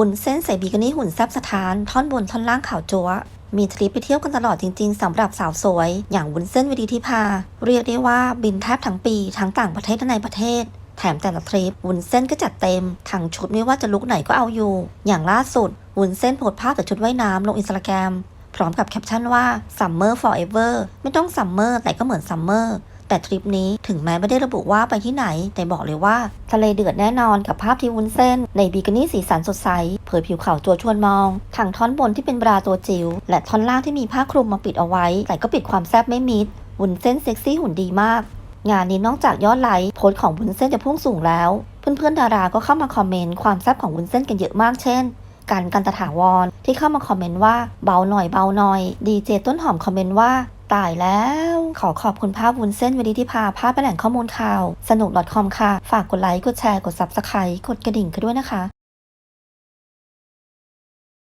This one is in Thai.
วุ้นเส้นใส่บิกินี่หุ่นแซบสถาน ท่อนบนท่อนล่างขาวจัวมีทริปไปเที่ยวกันตลอดจริงๆสำหรับสาวสวย อย่างวุ้นเส้นวิดีที่พา เรียกได้ว่าบินแทบทั้งปี ทั้งต่างประเทศและในประเทศ แถมแต่ละทริปวุ้นเส้นก็จัดเต็มทั้งชุดไม่ว่าจะลุกไหนก็เอาอยู่ อย่างล่าสุดวุ้นเส้นโพสภาพแต่ชุดว่ายน้ำลงอินสตาแกรมพร้อมกับแคปชั่นว่า summer forever ไม่ต้อง summer แต่ก็เหมือน summer แต่ทริปนี้ถึงแม้ไม่ได้ระบุว่าไปที่ไหน แต่บอกเลยว่า ทะเลเดือดแน่นอนกับภาพที่วุ้นเส้น ในบิกินี่สีสันสดใส เผยผิวขาวจัวชวนมองทางท่อนบนที่เป็นบราตัวจิ๋วและท่อนล่างที่มีผ้าคลุมมาปิดเอาไว้ แต่ก็ปิดความแซ่บไม่มิดวุ้นเส้นเซ็กซี่หุ่นดีมากงานนี้นอกจากยอดไลค์โพสของวุ้นเส้นจะพุ่งสูงแล้ว เพื่อนๆดาราก็เข้ามาคอมเมนต์ความแซ่บของวุ้นเส้นกันเยอะมากเช่นกันกันตถาวรที่เข้ามาคอมเมนต์ว่าเบาหน่อยเบาหน่อยดีเจต้นหอมคอมเมนต์ว่า ตายแล้ว ขอขอบคุณภาพวุ้นเส้นวิดีที่พาภาพไปแหล่งข้อมูลข่าว สนุก .com ค่ะ ฝากกดไลค์ กดแชร์ กด subscribe กดกระดิ่งกันด้วยนะคะ